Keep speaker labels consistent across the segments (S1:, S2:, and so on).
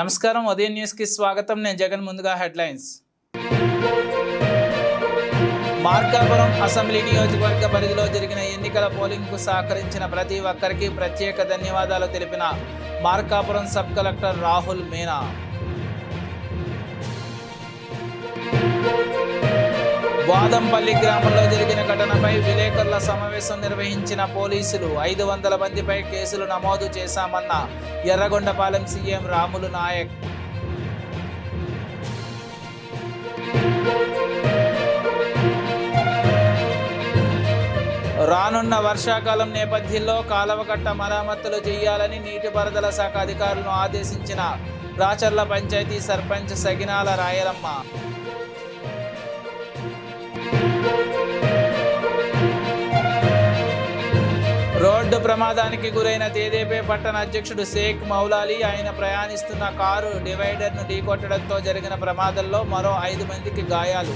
S1: నమస్కారం. ఉదయం న్యూస్కి స్వాగతం. నేను జగన్ ముందుగా హెడ్లైన్స్. మార్కాపురం అసెంబ్లీ నియోజకవర్గ పరిధిలో జరిగిన ఎన్నికల పోలింగ్కు సహకరించిన ప్రతి ఒక్కరికి ప్రత్యేక ధన్యవాదాలు తెలిపిన మార్కాపురం సబ్ కలెక్టర్ రాహుల్ మీనా. వాదంపల్లి గ్రామంలో జరిగిన ఘటనపై విలేకరుల సమావేశం నిర్వహించిన పోలీసులు ఐదు వందల మందిపై కేసులు నమోదు చేశామన్న ఎర్రగొండపాలెం సీఎం రాములు నాయక్. రానున్న వర్షాకాలం నేపథ్యంలో కాలవకట్ట మరామతులు చేయాలని నీటిపారుదల శాఖ అధికారులను ఆదేశించిన రాచర్ల పంచాయతీ సర్పంచ్ సగినాల రాయలమ్మ. రోడ్డు ప్రమాదానికి గురైన తేదేపే పట్టణ అధ్యక్షుడు షేక్ మౌలాలి ఆయన ప్రయాణిస్తున్న కారు డివైడర్ను ఢీకొట్టడంతో జరిగిన ప్రమాదంలో మరో ఐదు మందికి గాయాలు.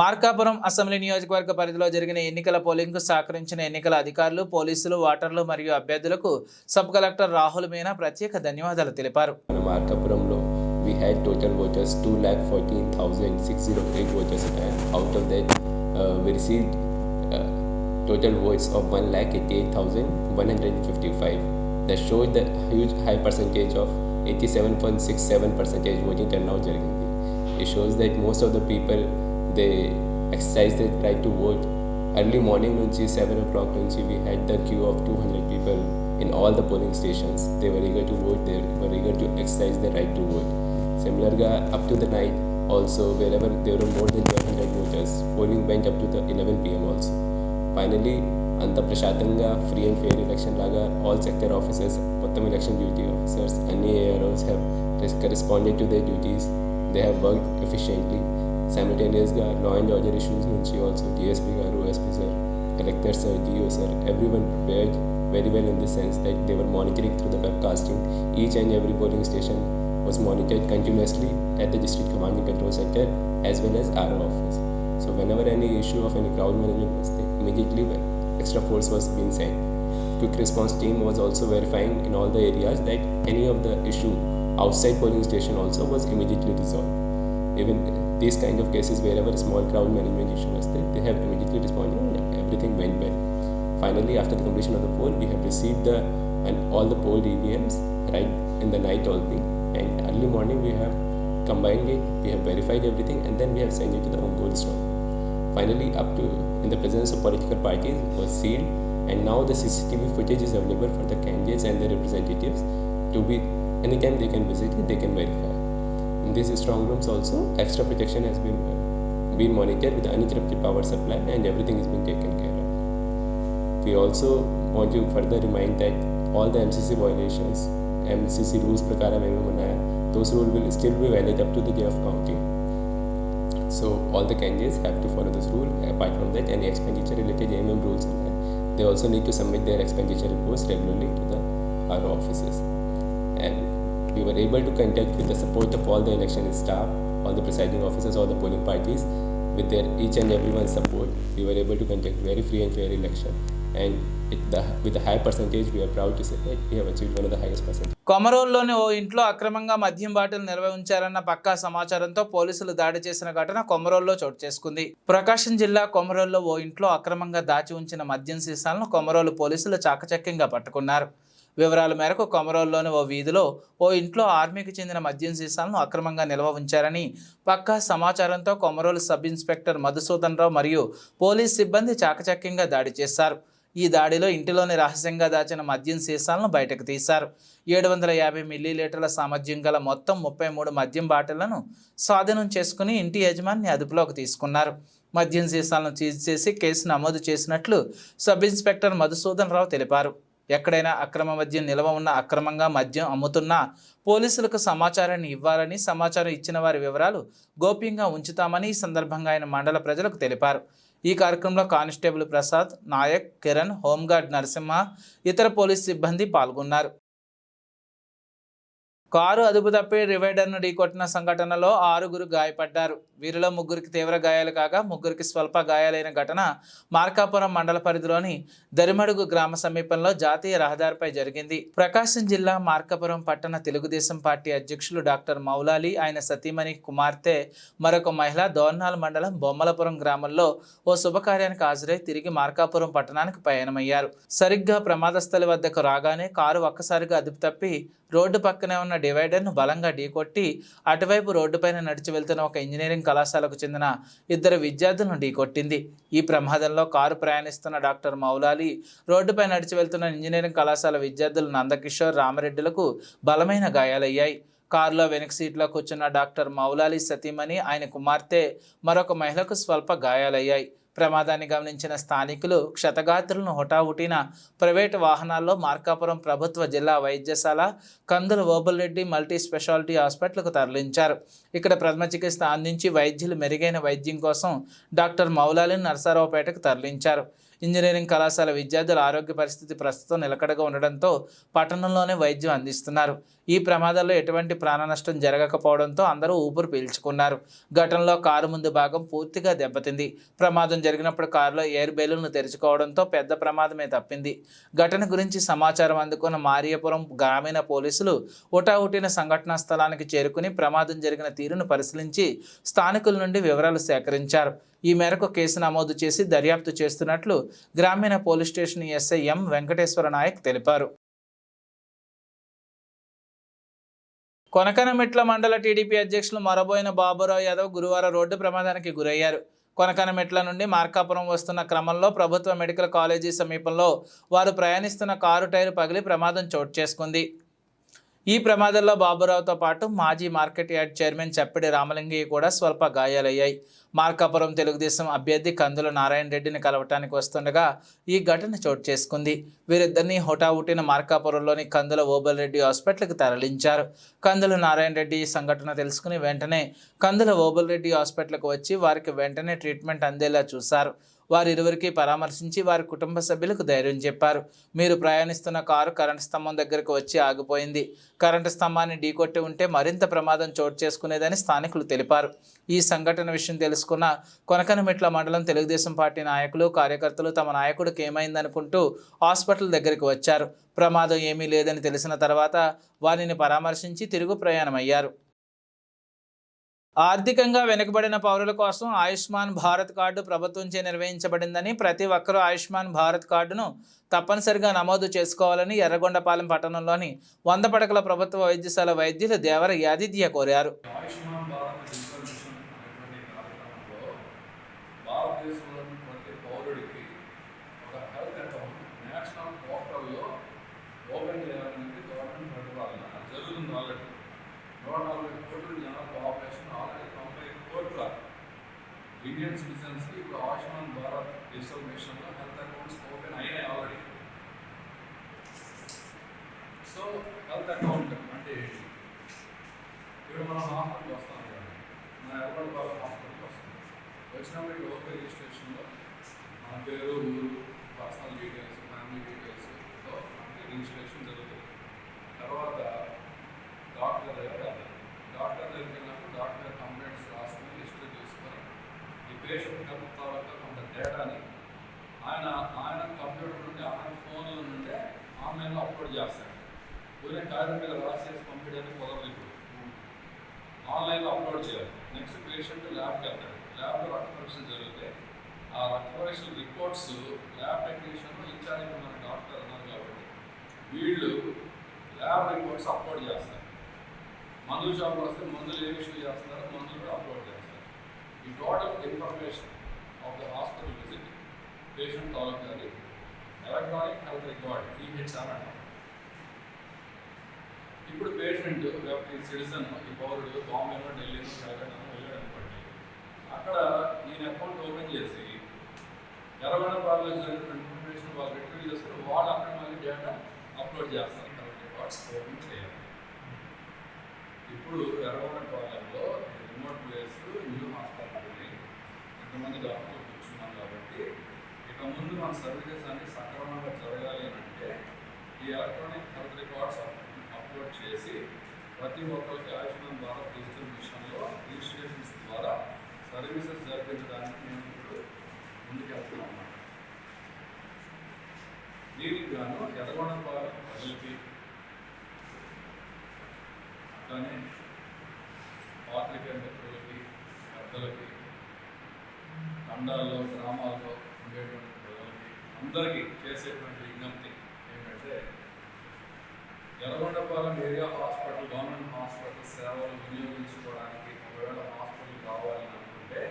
S1: మార్కాపురం అసెంబ్లీ నియోజకవర్గ పరిధిలో జరిగిన ఎన్నికల పోలింగ్కు సహకరించిన ఎన్నికల అధికారులు పోలీసులు ఓటర్లు మరియు అభ్యర్థులకు సబ్ కలెక్టర్ రాహుల్ మీనా ప్రత్యేక ధన్యవాదాలు తెలిపారు.
S2: మార్కాపురంలో had total voters 2,14,608 voters and out of that uh, we received uh, total votes of 1,88,155 that showed the huge high percentage of 87.67 percentage voting turnout it shows that most of the people they exercise their right to vote. Early morning nunchi 7 o'clock nunchi we had the queue of 200 people in all the polling stations. They were eager to vote they were eager to exercise their right to vote. Similarly, up to the night also, wherever there were more than 1200 voters, polling went up to the 11 pm also. Finally, Anta Prashatanga, free and fair election laga, all sector officers, Pattam election duty officers, and AROs have corresponded to their duties. They have worked efficiently. Simultaneously, law and order issues nunchi also, DSP garu, OSP sir, collectors, sir, DO everyone prepared very well in the sense that they were monitoring through the webcasting each and every polling station was monitored continuously at the district command and control center as well as our office. So whenever any issue of any crowd management was there, immediately extra force was being sent. Quick response team was also verifying in all the areas that any of the issue outside polling station also was immediately resolved. Even these kind of cases wherever small crowd management issue was there, they have immediately responded and everything went well. Finally, after the completion of the poll, we have received the and all the polled EVMs right in the night only early morning we have combined it, we have verified everything and then we have sent it to the Ongol store. Finally, up to in the presence of political parties was sealed and now the CCTV footage is available for the candidates and the representatives to be anytime they can visit it, they can verify. In these strong rooms also, extra protection has been been monitored with uninterrupted power supply and everything is being taken care of. We also want to further remind that all the MCC violations, MCC rules prakaram MMNIR those rules will still be valid up to the day of counting. So all the candidates have to follow this rule. Apart from that, any expenditure related AMM rules, they also need to submit their expenditure reports regularly to the our offices. And we were able to contact with the support of all the election staff, all the presiding officers, all the polling parties, with their each and everyone's support, we were able to conduct very free and fair election. And the, with a high percentage, we are proud to say that we have achieved one of the highest percentage.
S1: కొమరోల్లోని ఓ ఇంట్లో అక్రమంగా మద్యం bottle నిర్వహించారన్న పక్కా సమాచారంతో పోలీసులు దాడి చేసిన ఘటన కొమరోల్లో చోటు చేసుకుంది. ప్రకాశం జిల్లా కొమరోల్లో ఓ ఇంట్లో అక్రమంగా దాచి ఉంచిన మద్యం సీసాలను కొమరోలు పోలీసులు చాకచక్యంగా పట్టుకున్నారు. వివరాల మేరకు కొమరోల్లోని ఓ వీధిలో ఓ ఇంట్లో ఆర్మీకి చెందిన మద్యం సీసాలను అక్రమంగా నిల్వ ఉంచారని పక్కా సమాచారంతో కొమరోలు సబ్ ఇన్స్పెక్టర్ మధుసూదన్ రావు మరియు పోలీస్ సిబ్బంది చాకచక్యంగా దాడి చేశారు. ఈ దాడిలో ఇంటిలోని రహస్యంగా దాచిన మద్యం సీసాలను బయటకు తీశారు. ఏడు వందల యాభై మిల్లీలీటర్ల సామర్థ్యం గల మొత్తం ముప్పై మూడు మద్యం బాటిళ్ళను స్వాధీనం చేసుకుని ఇంటి యజమాని అదుపులోకి తీసుకున్నారు. మద్యం సీసాలను సీజ్ చేసి కేసు నమోదు చేసినట్లు సబ్ ఇన్స్పెక్టర్ మధుసూదన్ రావు తెలిపారు. ఎక్కడైనా అక్రమ మద్యం నిల్వ ఉన్న అక్రమంగా మద్యం అమ్ముతున్నా పోలీసులకు సమాచారాన్ని ఇవ్వాలని సమాచారం ఇచ్చిన వారి వివరాలు గోప్యంగా ఉంచుతామని ఈ సందర్భంగా ఆయన మండల ప్రజలకు తెలిపారు. ఈ కార్యక్రమంలో constable Prasad Naik Kiran home guard Narasimha ఇతర పోలీస్ సిబ్బంది పాల్గొన్నారు. కారు అదుపు తప్పి డివైడర్ను ఢీకొట్టిన సంఘటనలో ఆరుగురు గాయపడ్డారు. వీరిలో ముగ్గురికి తీవ్ర గాయాలు కాగా ముగ్గురికి స్వల్ప గాయాలైన ఘటన మార్కాపురం మండల పరిధిలోని దరిమడుగు గ్రామ సమీపంలో జాతీయ రహదారిపై జరిగింది. ప్రకాశం జిల్లా మార్కాపురం పట్టణ తెలుగుదేశం పార్టీ అధ్యక్షులు డాక్టర్ మౌలాలి ఆయన సతీమణి కుమార్తె మరొక మహిళ దోర్నాల్ మండలం బొమ్మలపురం గ్రామంలో ఓ శుభకార్యానికి హాజరై తిరిగి మార్కాపురం పట్టణానికి పయనమయ్యారు సరిగ్గా ప్రమాద స్థలి వద్దకు రాగానే కారు ఒక్కసారిగా అదుపు తప్పి రోడ్డు పక్కనే ఉన్న డివైడర్ను బలంగా ఢీకొట్టి అటువైపు రోడ్డుపైన నడిచి వెళ్తున్న ఒక ఇంజనీరింగ్ కళాశాలకు చెందిన ఇద్దరు విద్యార్థులను ఢీకొట్టింది. ఈ ప్రమాదంలో కారు ప్రయాణిస్తున్న డాక్టర్ మౌలాలి రోడ్డుపై నడిచి వెళ్తున్న ఇంజనీరింగ్ కళాశాల విద్యార్థులు నందకిషోర్ రామరెడ్డిలకు బలమైన గాయాలయ్యాయి. కారులో వెనక సీట్లో కూర్చున్న డాక్టర్ మౌలాలి సతీమణి ఆయన కుమార్తె మరొక మహిళకు స్వల్ప గాయాలయ్యాయి. ప్రమాదాన్ని గమనించిన స్థానికులు క్షతగాత్రులను హుటాహుటిన ప్రైవేటు వాహనాల్లో మార్కాపురం ప్రభుత్వ జిల్లా వైద్యశాల కందుల ఓబుల్రెడ్డి మల్టీ స్పెషాలిటీ హాస్పిటల్కు తరలించారు. ఇక్కడ ప్రథమ చికిత్స అందించి వైద్యులు మెరుగైన వైద్యం కోసం డాక్టర్ మౌలాలిని నర్సారావుపేటకు తరలించారు. ఇంజనీరింగ్ కళాశాల విద్యార్థుల ఆరోగ్య పరిస్థితి ప్రస్తుతం నిలకడగా ఉండడంతో పట్టణంలోనే వైద్యం అందిస్తున్నారు. ఈ ప్రమాదంలో ఎటువంటి ప్రాణ నష్టం జరగకపోవడంతో అందరూ ఊపిరి పీల్చుకున్నారు. ఘటనలో కారు ముందు భాగం పూర్తిగా దెబ్బతింది. ప్రమాదం జరిగినప్పుడు కారులో ఎయిర్ బెలూన్లు తెరుచుకోవడంతో పెద్ద ప్రమాదమే తప్పింది. ఘటన గురించి సమాచారం అందుకున్న మారియపురం గ్రామీణ పోలీసులు ఉటాహుటిన సంఘటనా స్థలానికి చేరుకుని ప్రమాదం జరిగిన తీరును పరిశీలించి స్థానికుల నుండి వివరాలు సేకరించారు. ఈ మేరకు కేసు నమోదు చేసి దర్యాప్తు చేస్తున్నట్లు గ్రామీణ police station S I M Venkateswara Naik తెలిపారు. కొనకనమెట్ల మండల టీడీపీ అధ్యక్షులు మరబోయిన బాబురావు యాదవ్ గురువారం రోడ్డు ప్రమాదానికి గురయ్యారు. కొనకనమెట్ల నుండి మార్కాపురం వస్తున్న క్రమంలో ప్రభుత్వ మెడికల్ కాలేజీ సమీపంలో వారు ప్రయాణిస్తున్న కారు టైరు పగిలి ప్రమాదం చోటు చేసుకుంది. ఈ ప్రమాదంలో బాబురావుతో పాటు మాజీ market yard chairman Chappidi Ramalingaiah కూడా స్వల్ప గాయాలయ్యాయి. మార్కాపురం తెలుగుదేశం అభ్యర్థి కందుల నారాయణ రెడ్డిని కలవటానికి వస్తుండగా ఈ ఘటన చోటు చేసుకుంది. వీరిద్దరిని హుటాహుటిన మార్కాపురంలోని కందుల ఓబల్ రెడ్డి హాస్పిటల్కి తరలించారు. కందుల నారాయణ రెడ్డి ఈ సంఘటన తెలుసుకుని వెంటనే కందుల ఓబల్ రెడ్డి హాస్పిటల్కి వచ్చి వారికి వెంటనే ట్రీట్మెంట్ అందేలా చూశారు. వారిరువురికి పరామర్శించి వారి కుటుంబ సభ్యులకు ధైర్యం చెప్పారు. మీరు ప్రయాణిస్తున్న కారు కరెంటు స్తంభం దగ్గరకు వచ్చి ఆగిపోయింది. కరెంటు స్తంభాన్ని ఢీకొట్టి ఉంటే మరింత ప్రమాదం చోటు చేసుకునేదని స్థానికులు తెలిపారు. ఈ సంఘటన విషయం తెలుసుకున్న కొనకనమిట్ల మండలం తెలుగుదేశం పార్టీ నాయకులు కార్యకర్తలు తమ నాయకుడికి ఏమైందనుకుంటూ హాస్పిటల్ దగ్గరికి వచ్చారు. ప్రమాదం ఏమీ లేదని తెలిసిన తర్వాత వారిని పరామర్శించి తిరుగు ప్రయాణమయ్యారు. ఆర్థికంగా వెనుకబడిన పౌరుల కోసం ఆయుష్మాన్ భారత్ కార్డు ప్రభుత్వంచే నిర్వహించబడిందని ప్రతి ఒక్కరూ ఆయుష్మాన్ భారత్ కార్డును తప్పనిసరిగా నమోదు చేసుకోవాలని ఎర్రగొండపాలెం పట్టణంలోని వంద పడకల ప్రభుత్వ వైద్యశాల వైద్యులు దేవర యాదిత్య కోరారు.
S3: ఆయుష్మాన్ భారత్ డిజిటల్ మిషన్ అనేటువంటి కార్యక్రమంలో భారతదేశంలోని ప్రతి పౌరుడికి ఒక హెల్త్ అకౌంట్ నేషనల్ పోర్టల్లో ఓపెన్ చేయాలనేది గవర్నమెంట్ ప్రతిపాదన అది జరుగుతుంది ఆల్రెడీ నూట నలభై కోట్ల జనాభా పాపులేషన్ ఆల్రెడీ తొంభై కోట్ల ఇండియన్ సిటిజన్స్కి ఇప్పుడు ఆయుష్మాన్ భారత్ డిజిటల్ మిషన్లో హెల్త్ అకౌంట్స్ ఓపెన్ అయినాయి ఆల్రెడీ సో హెల్త్ అకౌంట్ అంటే ఏంటి? ఇప్పుడు మనం హాస్పిటల్కి వస్తాం కదా. మన బాగా హాస్పిటల్కి వస్తాం వచ్చినప్పుడు ఇక్కడ ఓకే రిజిస్ట్రేషన్లో మన పేరు ఊరు పర్సనల్ డీటెయిల్స్ ఫ్యామిలీ డీటెయిల్స్తో మనకి రిజిస్ట్రేషన్ జరుగుతుంది. తర్వాత డాక్టర్ దగ్గర డాక్టర్ దగ్గరికి వెళ్ళినప్పుడు డాక్టర్ ఈ పేషెంట్ కొంత డేటాని ఆయన ఆయన కంప్యూటర్ నుండి ఆయన ఫోన్ల నుండే ఆన్లైన్లో అప్లోడ్ చేస్తాడు. ఊరే కాగితం మీద రాసేసి పంపించడానికి కుదరదు ఇప్పుడు ఆన్లైన్లో అప్లోడ్ చేయాలి. నెక్స్ట్ పేషెంట్ ల్యాబ్కి వెళ్తాడు. ల్యాబ్లో రక్త పరీక్షలు జరిగితే ఆ రక్త పరీక్షల reports lab technician in charge మన డాక్టర్ అన్నారు కాబట్టి వీళ్ళు ల్యాబ్ రిపోర్ట్స్ అప్లోడ్ చేస్తారు. మందులు షాప్లో వస్తే మందులు ఏ విషయం చేస్తున్నారో? మందులు కూడా అప్లోడ్ చేస్తారు. ఈ total information of the hospital visit patient తాలూకాది electronic health record E H R అంటాం ఇప్పుడు పేషెంట్ లేకపోతే ఈ సిటిజన్ ఈ పౌరుడు బాంబేలో ఢిల్లీలో కలకత్తాలో వెళ్ళాడు అనుకోండి అక్కడ నేను అకౌంట్ ఓపెన్ చేసి ఎర్రగొండ పాలలో జరిగిన ఇన్ఫర్మేషన్ వాళ్ళు రిట్రీవ్ చేసుకుని వాళ్ళు అక్కడ మళ్ళీ డేటా అప్లోడ్ చేస్తారు. కరెక్ట్ రికార్డ్స్ ఓపెన్ చేయాలి. ఇప్పుడు ఎర్రగొండ పాలెంలో రిమోట్ ప్లేస్ న్యూ హాస్పిటల్ ఉంది ఇంతమంది డాక్టర్లు కూర్చున్నాం కాబట్టి ఇక ముందు మన సర్వీసెస్ అన్ని సక్రమంగా జరగాలి అని అంటే ఈ ఎలక్ట్రానిక్ హెల్త్ రికార్డ్స్ అప్లోడ్ చేసి ప్రతి ఒక్కరికి ఆయుష్మాన్ భారత్ డిజిటల్ మిషన్లో రిజిస్ట్రేషన్స్ ద్వారా సర్వీసెస్ జరిపించడానికి మేము ఇప్పుడు ముందుకెళ్తున్నాం అన్నమాట దీనికి గాను ఎర్రగొండపాలెం ప్రజలకి అట్లానే అందరికీ చేసేటువంటి విజ్ఞప్తి ఏంటంటే Erragondapalem area hospital government hospital సేవలు వినియోగించుకోవడానికి ఒకవేళ హాస్పిటల్ కావాలి అనుకుంటే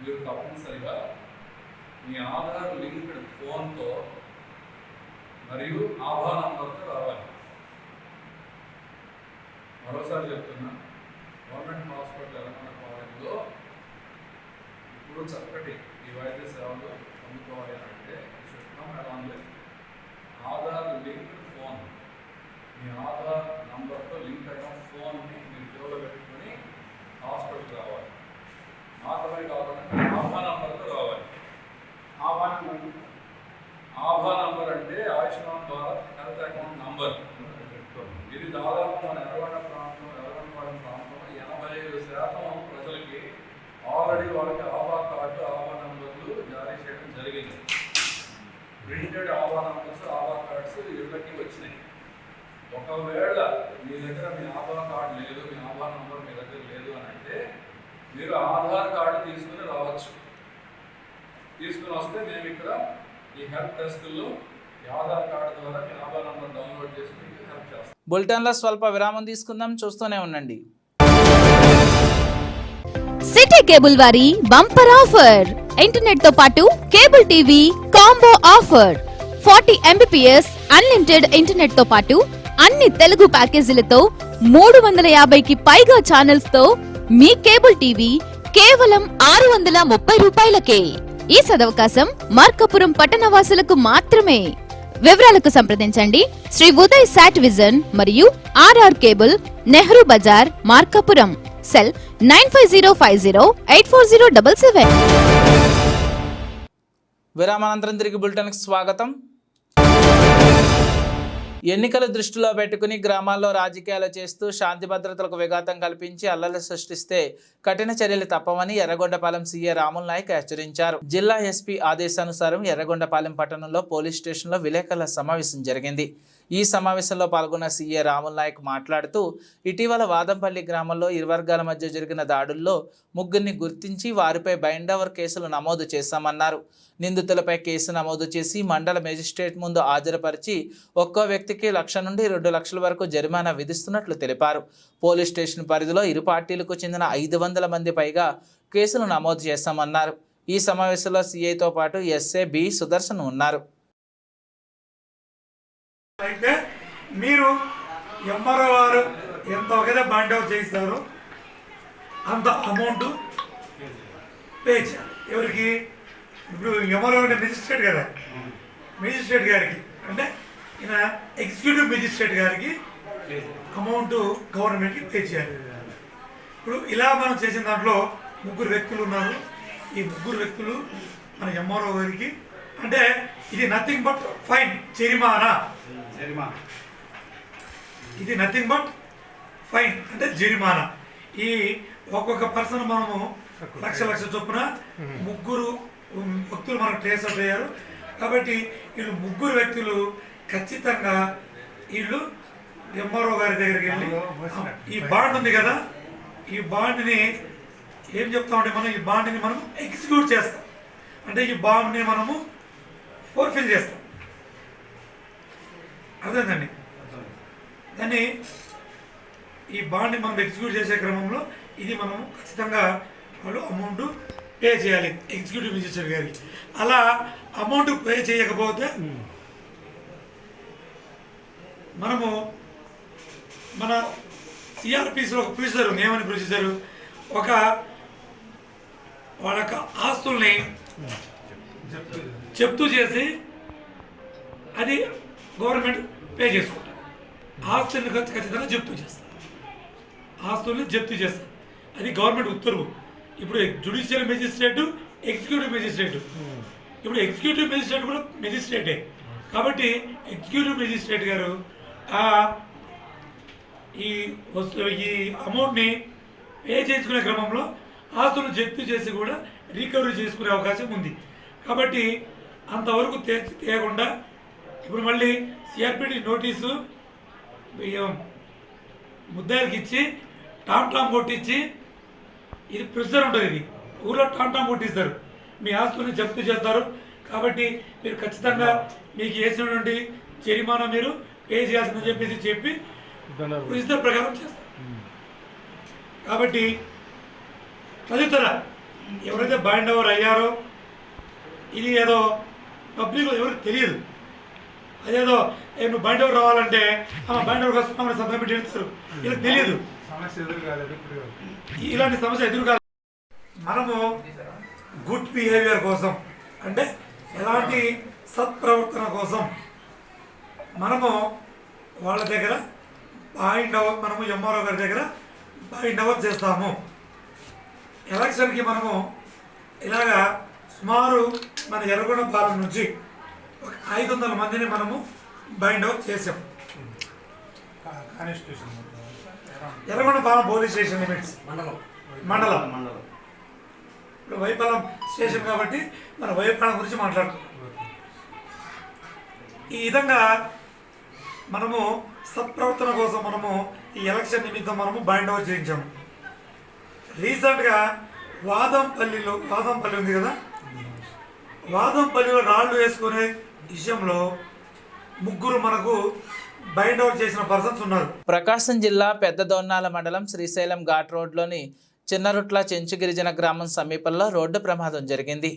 S3: మీరు తప్పనిసరిగా మీ ఆధార్ లింక్డ్ ఫోన్తో మరియు ఆభా నంబర్తో రావాలి. మరోసారి చెప్తున్నా గవర్నమెంట్ హాస్పిటల్ ఎర్రగొండపాలెంలో ఇప్పుడు చక్కటి ఈ వైద్య సేవలు పొందుకోవాలి చూస్తున్నాం ఎలా ఉంది ఆధార్ లింక్డ్ ఫోన్. మీ ఆధార్ నంబర్తో లింక్ అయిన ఫోన్ని మీరు జోలో పెట్టుకొని హాస్పిటల్కి రావాలి. మాత్రమే మీ ఆభా నంబర్తో రావాలి. ఆభా నంబర్. ఆభా నంబర్ అంటే Ayushman Bharat health account number ఇది దాదాపు మన ఎర్రగొండ ప్రాంతం ఎర్రగొండపాలెం ప్రాంతంలో ఎనభై ఐదు శాతం ప్రజలకి ఆల్రెడీ వాళ్ళకి ఆభా కార్డు ఆభా నంబర్లు జారీ చేయడం జరిగింది ప్రింటెడ్ ఆభా నంబర్స్ ఆభా కార్డ్స్ ఇళ్ళకి వచ్చినాయి ఒకవేళ మీ దగ్గర మీ ఆధార్ కార్డు లేదు మీ ఆధార్ నంబర్ మీ దగ్గర లేదు అని అంటే మీరు ఆధార్ కార్డు తీసుకుని రావచ్చు తీసుకుని వస్తే మేము ఇక్కడ ఈ హెల్ప్ డెస్క్లో ఆధార్ కార్డు ద్వారా మీ ఆధార్ నంబర్ డౌన్లోడ్ చేసి మీకు హెల్ప్ చేస్తాం.
S1: బులెటిన్లో స్వల్ప విరామం తీసుకుందాం. చూస్తూనే ఉండండి.
S4: సిటీ కేబుల్ వారి బంపర్ ఆఫర్ ఇంటర్నెట్తో పాటు cable TV combo offer forty M B P S unlimited ఇంటర్నెట్తో పాటు అన్ని తెలుగు ప్యాకేజీలతో మూడు వందల యాభైకి పైగా ఛానల్స్తో మీ కేబుల్ టీవీ కేవలం ఆరు వందల ముప్పై రూపాయలకే. ఈ సదవకాశం మార్కపురం పట్టణవాసులకు మాత్రమే. వివరాలకు సంప్రదించండి. శ్రీ ఉదయ్ సాట్ విజన్ మరియు R R cable Nehru Bazar Markapuram. Cell nine five zero five zero eight four zero double seven.
S1: విరామానంతరం తిరిగి బులెటిన్కి స్వాగతం. ఎన్నికల దృష్టిలో పెట్టుకుని గ్రామాల్లో రాజకీయాలు చేస్తూ శాంతి భద్రతలకు విఘాతం కల్పించి అల్లలు సృష్టిస్తే కఠిన చర్యలు తప్పవని ఎర్రగొండపాలెం సీఏ రాముల్ నాయక్ హెచ్చరించారు. జిల్లా ఎస్పీ ఆదేశానుసారం ఎర్రగొండపాలెం పట్టణంలో పోలీస్ స్టేషన్లో విలేకరుల సమావేశం జరిగింది. ఈ సమావేశంలో పాల్గొన్న సీఏ రాముల్ నాయక్ మాట్లాడుతూ ఇటీవల వాదంపల్లి గ్రామంలో ఇరు వర్గాల మధ్య జరిగిన దాడుల్లో ముగ్గురిని గుర్తించి వారిపై బైండవర్ కేసులు నమోదు చేశామన్నారు. నిందితులపై కేసు నమోదు చేసి మండల మేజిస్ట్రేట్ ముందు హాజరుపరిచి ఒక్కో వ్యక్తికి లక్ష నుండి రెండు లక్షల వరకు జరిమానా విధిస్తున్నట్లు తెలిపారు. పోలీస్ స్టేషన్ పరిధిలో ఇరు పార్టీలకు చెందిన ఐదు వందల మంది పైగా కేసులు నమోదు చేశామన్నారు. ఈ సమావేశంలో సీఐతో పాటు ఎస్ఏ బి సుదర్శన్ ఉన్నారు.
S5: అయితే మీరు ఎంఆర్ఓ వారు ఎంత ఒకదే బాండ్ అవుట్ చేయిస్తారు. అంత అమౌంట్ పే చేయాలి. ఎవరికి? ఇప్పుడు ఎంఆర్ఓ అంటే మెజిస్ట్రేట్ కదా. మెజిస్ట్రేట్ గారికి. అంటే ఈయన ఎగ్జిక్యూటివ్ మెజిస్ట్రేట్ గారికి అమౌంట్ గవర్నమెంట్కి పే చేయాలి. ఇప్పుడు ఇలా మనం చేసిన దాంట్లో ముగ్గురు వ్యక్తులు ఉన్నారు. ఈ ముగ్గురు వ్యక్తులు మన ఎంఆర్ఓ గారికి అంటే ఇది నథింగ్ బట్ ఫైన్ జరిమానా. ఇది నథింగ్ బట్ ఫైన్ అంటే జరిమానా. ఈ ఒక్కొక్క పర్సన్ మనము లక్ష లక్ష చొప్పున ముగ్గురు ఉమ్, వ్యక్తులు మనకు ట్రేస్ అవుట్ అయ్యారు. కాబట్టి వీళ్ళు ముగ్గురు వ్యక్తులు ఖచ్చితంగా వీళ్ళు ఎంఆర్ఓ గారి దగ్గరికి వెళ్ళి ఈ బాండ్ ఉంది కదా ఈ బాండ్ని ఏం చెప్తామంటే మనం ఈ బాండ్ని మనం ఎగ్జిక్యూట్ చేస్తాం. అంటే ఈ బాండ్ని మనము ఫోర్ఫిల్ చేస్తాం. అర్థమైందండి? దాన్ని ఈ బాండ్ని మనం ఎగ్జిక్యూట్ చేసే క్రమంలో ఇది మనం ఖచ్చితంగా వాళ్ళు అమౌంట్ పే చేయాలి ఎగ్జిక్యూటివ్ మినిస్టర్ గారికి. అలా అమౌంట్ పే చేయకపోతే మనము మన సిఆర్పిస్లో ఒక ప్రొసీజర్ ఉంది. ఏమని ప్రొసీజర్ ఒక వాళ్ళ యొక్క ఆస్తుల్ని చెప్తూ చేసి అది గవర్నమెంట్ పే చేసుకుంటారు ఆస్తుల్ని ఖచ్చితంగా జప్తు చేస్తారు ఆస్తుల్ని జప్తు చేస్తారు అది గవర్నమెంట్ ఉత్తర్వు. ఇప్పుడు జుడిషియల్ మెజిస్ట్రేటు ఎగ్జిక్యూటివ్ మెజిస్ట్రేట్ ఇప్పుడు ఎగ్జిక్యూటివ్ మెజిస్ట్రేట్ కూడా మెజిస్ట్రేటే కాబట్టి ఎగ్జిక్యూటివ్ మెజిస్ట్రేట్ గారు ఈ వస్తు ఈ అమౌంట్ని పే చేసుకునే క్రమంలో ఆస్తులు జప్తు చేసి కూడా రికవరీ చేసుకునే అవకాశం ఉంది. కాబట్టి అంతవరకు తే తేయకుండా ఇప్పుడు మళ్ళీ సిఆర్పిడి నోటీసు ముద్దాయిలకి ఇచ్చి టామ్ టామ్ కొట్టించి ఇది ప్రొసీజర్ ఉంటుంది ఇది. ఊళ్ళో టామ్ టామ్ కొట్టిస్తారు మీ ఆస్తుల్ని జప్తు చేస్తారు. కాబట్టి మీరు ఖచ్చితంగా మీకు వేసినటువంటి జరిమానా మీరు పే చేయాల్సిందని చెప్పేసి చెప్పి ప్రొసీజర్ ప్రకారం చేస్తారు. కాబట్టి తదితర ఎవరైతే బైండ్ ఓవర్ అయ్యారో ఇది ఏదో పబ్లిక్లో ఎవరికి తెలియదు. అదేదో నువ్వు బైండ్ ఓవర్ రావాలంటే ఓవర్ వస్తున్నామని సంతకం పెట్టి వెళ్తారు వీళ్ళకి తెలియదు. ఇలాంటి సమస్య ఎదురు కాదు. మనము గుడ్ బిహేవియర్ కోసం అంటే ఎలాంటి సత్ప్రవర్తన కోసం మనము వాళ్ళ దగ్గర బాయిండ్ అవర్ మనము ఎంఆర్ఓ గారి దగ్గర బాయిండ్ అవర్ చేస్తాము. ఎలక్షన్కి మనము ఇలాగా సుమారు మన ఎర్రగొండ పాలన నుంచి ఒక ఐదు వందల మందిని మనము బైండ్ అవుట్ చేసాం
S3: కానిస్టేషన్
S5: ఎర్రగొండ పాలన పోలీస్ స్టేషన్ లిమిట్స్ మండలం. మండలం. ఇప్పుడు వైపాలెం స్టేషన్ కాబట్టి మన వైపాలెం గురించి మాట్లాడుతున్నాం. ఈ విధంగా మనము సత్ప్రవర్తన కోసం మనము ఈ ఎలక్షన్ నిమిత్తం మనము బైండ్ ఓవర్ చేయించాము. రీసెంట్గా వాదంపల్లిలో వాదంపల్లి ఉంది కదా? వాదంపల్లిలో రాళ్ళు వేసుకునే విషయంలో ముగ్గురు మనకు బైండ్ అవుట్ చేసిన పర్సన్స్ ఉన్నారు.
S1: ప్రకాశం జిల్లా పెద్ద దొన్నాల మండలం శ్రీశైలం ఘాట్ రోడ్లోని చిన్నరుట్ల చెంచు గిరిజన గ్రామం సమీపంలో రోడ్డు ప్రమాదం జరిగింది.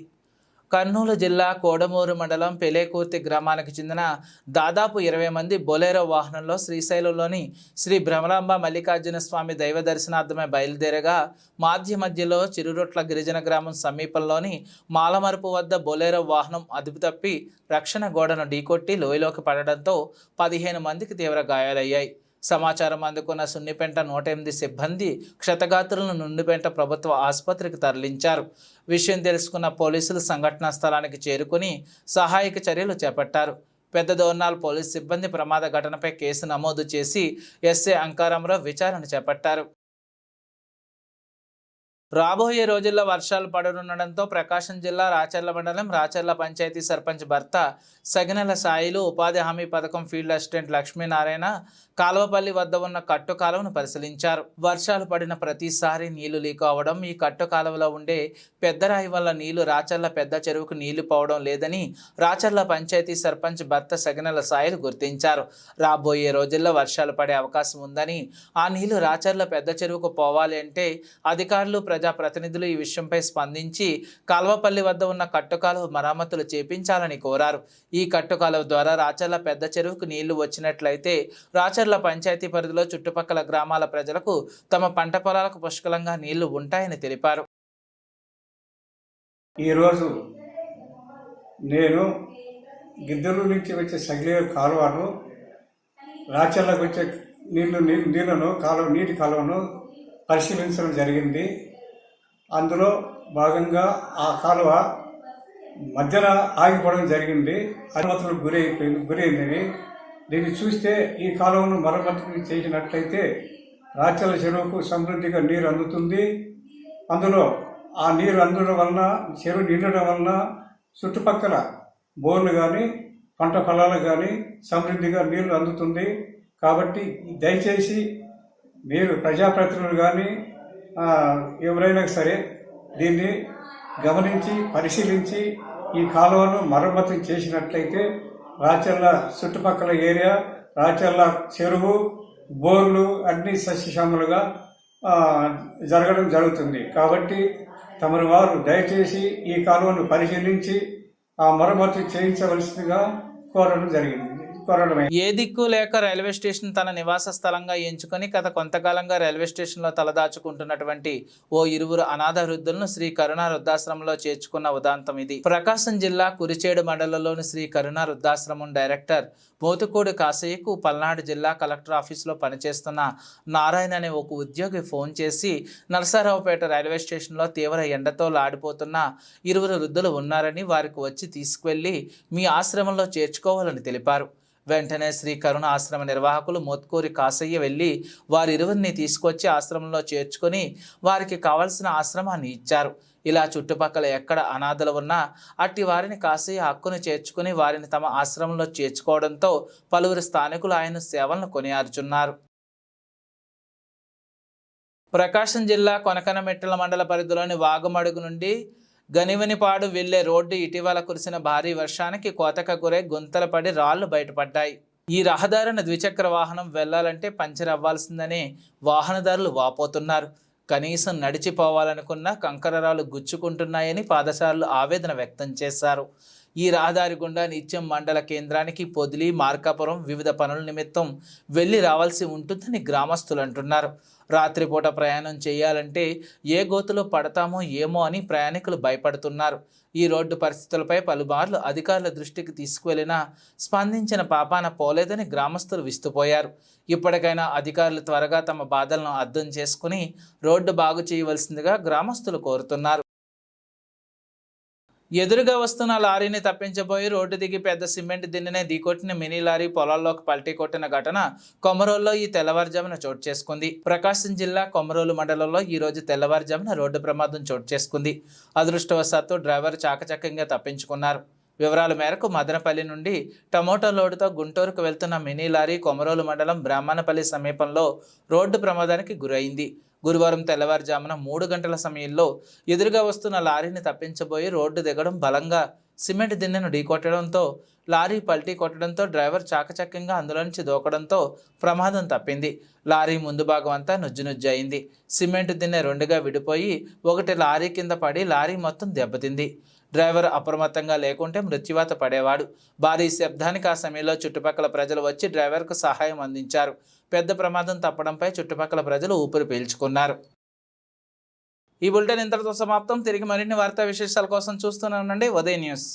S1: కర్నూలు జిల్లా కోడమూరు మండలం పెలేకూర్తి గ్రామానికి చెందిన దాదాపు ఇరవై మంది బొలేరో వాహనంలో శ్రీశైలంలోని శ్రీ భ్రమలాంబ మల్లికార్జున స్వామి దైవ దర్శనార్థమై బయలుదేరగా మాధ్య మధ్యలో చిరురొట్ల గిరిజన గ్రామం సమీపంలోని మాలమరుపు వద్ద బొలేరో వాహనం అదుపు తప్పి రక్షణ గోడను ఢీకొట్టి లోయలోకి పడడంతో పదిహేను మందికి తీవ్ర గాయాలయ్యాయి. సమాచారం అందుకున్న సున్నిపెంట నూట ఎనిమిది సిబ్బంది క్షతగాత్రులను నుండిపెంట ప్రభుత్వ ఆసుపత్రికి తరలించారు. విషయం తెలుసుకున్న పోలీసులు సంఘటనా స్థలానికి చేరుకుని సహాయక చర్యలు చేపట్టారు. పెద్ద దోర్నాల్ పోలీస్ సిబ్బంది ప్రమాద ఘటనపై కేసు నమోదు చేసి ఎస్ఏ అంకారామరావు విచారణ చేపట్టారు. రాబోయే రోజుల్లో వర్షాలు పడనుండడంతో ప్రకాశం జిల్లా రాచర్ల మండలం రాచర్ల పంచాయతీ సర్పంచ్ భర్త సగినెల సాయిలు ఉపాధి హామీ పథకం ఫీల్డ్ అసిస్టెంట్ లక్ష్మీనారాయణ కాలువపల్లి వద్ద ఉన్న కట్టు కాలువను పరిశీలించారు. వర్షాలు పడిన ప్రతిసారి నీళ్ళు లీక్ అవడం ఈ కట్టు కాలువలో ఉండే పెద్దరాయి వల్ల నీళ్ళు రాచర్ల పెద్ద చెరువుకు నీళ్ళు పోవడం లేదని రాచర్ల పంచాయతీ సర్పంచ్ భర్త సగనల సాయిలు గుర్తించారు. రాబోయే రోజుల్లో వర్షాలు పడే అవకాశం ఉందని ఆ నీళ్ళు రాచర్ల పెద్ద చెరువుకు పోవాలి అంటే అధికారులు ప్రజాప్రతినిధులు ఈ విషయంపై స్పందించి కాల్వపల్లి వద్ద ఉన్న కట్టుకాలువ మరమ్మతులు చేపించాలని కోరారు. ఈ కట్టుకాలువ ద్వారా రాచర్ల పెద్ద చెరువుకు నీళ్ళు వచ్చినట్లయితే రాచర్ల పంచాయతీ పరిధిలో చుట్టుపక్కల గ్రామాల ప్రజలకు తమ పంట పొలాలకు పుష్కలంగా నీళ్ళు ఉంటాయని తెలిపారు.
S6: ఈరోజు నేను గిద్దెలు నుంచి వచ్చే సగిలే కాలువను రాచర్లకు వచ్చే నీళ్ళు నీ- నీళ్ళను కాలువ నీటి కాలువను పరిశీలించడం జరిగింది. అందులో భాగంగా ఆ కాలువ మధ్యన ఆగిపోవడం జరిగింది. అనుమతులకు గురి అయిపోయింది గురైందని దీన్ని చూస్తే ఈ కాలువను మరమ్మతు చేసినట్లయితే రాచల చెరువుకు సమృద్ధిగా నీరు అందుతుంది. అందులో ఆ నీరు అందడం వలన చెరువు నిండడం వలన చుట్టుపక్కల బోర్లు కానీ పంట ఫలాలు కానీ సమృద్ధిగా నీళ్ళు అందుతుంది. కాబట్టి దయచేసి మీరు ప్రజాప్రతినిధులు కానీ ఎవరైనా సరే దీన్ని గమనించి పరిశీలించి ఈ కాలువను మరమ్మతు చేసినట్లయితే రాచర్ల చుట్టుపక్కల ఏరియా రాచర్ల చెరువు బోర్లు అన్ని సస్యశ్యామలుగా జరగడం జరుగుతుంది. కాబట్టి తమరి వారు దయచేసి ఈ కాలువను పరిశీలించి ఆ మరమ్మతు చేయించవలసిందిగా కోరడం జరిగింది.
S1: ఏ దిక్కు లేక రైల్వే స్టేషన్ తన నివాస స్థలంగా ఎంచుకొని గత కొంతకాలంగా రైల్వే స్టేషన్లో తలదాచుకుంటున్నటువంటి ఓ ఇరువురు అనాథ వృద్ధులను శ్రీ కరుణా వృద్ధాశ్రమంలో చేర్చుకున్న ఉదాంతం ఇది. ప్రకాశం జిల్లా కురిచేడు మండలంలోని శ్రీ కరుణా వృద్ధాశ్రమం డైరెక్టర్ బోతుకోడు కాసయ్యకు పల్నాడు జిల్లా కలెక్టర్ ఆఫీసులో పనిచేస్తున్న నారాయణ అనే ఒక ఉద్యోగి ఫోన్ చేసి నరసరావుపేట రైల్వే స్టేషన్లో తీవ్ర ఎండతో లాడిపోతున్న ఇరువురు వృద్ధులు ఉన్నారని వారికి వచ్చి తీసుకువెళ్ళి మీ ఆశ్రమంలో చేర్చుకోవాలని తెలిపారు. వెంటనే శ్రీ కరుణ ఆశ్రమ నిర్వాహకులు మోత్కూరి కాసయ్య వెళ్ళి వారిరువురిని తీసుకొచ్చి ఆశ్రమంలో చేర్చుకొని వారికి కావలసిన ఆశ్రమాన్ని ఇచ్చారు. ఇలా చుట్టుపక్కల ఎక్కడ అనాథలు ఉన్నా అట్టి వారిని కాసయ్య హక్కును చేర్చుకుని వారిని తమ ఆశ్రమంలో చేర్చుకోవడంతో పలువురు స్థానికులు ఆయన సేవలను కొనియాడుచున్నారు. ప్రకాశం జిల్లా కొనకనమెట్టల మండల పరిధిలోని వాగుమడుగు నుండి గనివనిపాడు వెళ్ళే రోడ్డు ఇటీవల కురిసిన భారీ వర్షానికి కోతక గురై గుంతలు పడి రాళ్ళు బయటపడ్డాయి. ఈ రహదారిన ద్విచక్ర వాహనం వెళ్ళాలంటే పంచర్ అవ్వాల్సిందని వాహనదారులు వాపోతున్నారు. కనీసం నడిచిపోవాలనుకున్న కంకరరాలు గుచ్చుకుంటున్నాయని పాదశాలలు ఆవేదన వ్యక్తం చేశారు. ఈ రహదారి గుండా నిత్యం మండల కేంద్రానికి పొదిలి మార్కాపురం వివిధ పనుల నిమిత్తం వెళ్ళి రావాల్సి ఉంటుందని గ్రామస్తులు అంటున్నారు రాత్రిపూట ప్రయాణం చేయాలంటే ఏ గోతులో పడతామో ఏమో అని ప్రయాణికులు భయపడుతున్నారు. ఈ రోడ్డు పరిస్థితులపై పలుమార్లు అధికారుల దృష్టికి తీసుకువెళ్ళినా స్పందించిన పాపాన పోలేదని గ్రామస్తులు విస్తుపోయారు. ఇప్పటికైనా అధికారులు త్వరగా తమ బాధలను అర్థం చేసుకుని రోడ్డు బాగు చేయవలసిందిగా గ్రామస్తులు కోరుతున్నారు. ఎదురుగా వస్తున్న లారీని తప్పించబోయి రోడ్డు దిగి పెద్ద సిమెంట్ దిన్నెనే ఢీకొట్టిన మినీ లారీ పొలాల్లోకి పల్టీ కొట్టిన ఘటన కొమరోల్లో ఈ తెల్లవారుజామున చోటు చేసుకుంది. ప్రకాశం జిల్లా కొమరోలు మండలంలో ఈ రోజు తెల్లవారుజామున రోడ్డు ప్రమాదం చోటు చేసుకుంది. అదృష్టవశాత్తు డ్రైవర్ చాకచక్యంగా తప్పించుకున్నారు. వివరాల మేరకు మదనపల్లి నుండి టమోటా లోడుతో గుంటూరుకు వెళ్తున్న మినీ లారీ కొమరోలు మండలం బ్రాహ్మణపల్లి సమీపంలో రోడ్డు ప్రమాదానికి గురైంది. గురువారం తెల్లవారుజామున మూడు గంటల సమయంలో ఎదురుగా వస్తున్న లారీని తప్పించబోయి రోడ్డు దిగడం బలంగా సిమెంట్ దిన్నెను ఢీకొట్టడంతో లారీ పల్టీ కొట్టడంతో డ్రైవర్ చాకచక్యంగా అందులో నుంచి దూకడంతో ప్రమాదం తప్పింది. లారీ ముందు భాగం అంతా నుజ్జు అయింది. సిమెంట్ దిన్నె రెండుగా విడిపోయి ఒకటి లారీ కింద పడి లారీ మొత్తం దెబ్బతింది. డ్రైవర్ అప్రమత్తంగా లేకుంటే మృత్యువాత పడేవాడు. భారీ శబ్దానికి ఆ సమయంలో చుట్టుపక్కల ప్రజలు వచ్చి డ్రైవర్కు సహాయం అందించారు. పెద్ద ప్రమాదం తప్పడంపై చుట్టుపక్కల ప్రజలు ఊపిరి పీల్చుకున్నారు. ఈ బులెటిన్ ఇంతటితో సమాప్తం. తిరిగి మరిన్ని వార్తా విశేషాల కోసం చూస్తూనే ఉండండి. ఉదయ న్యూస్.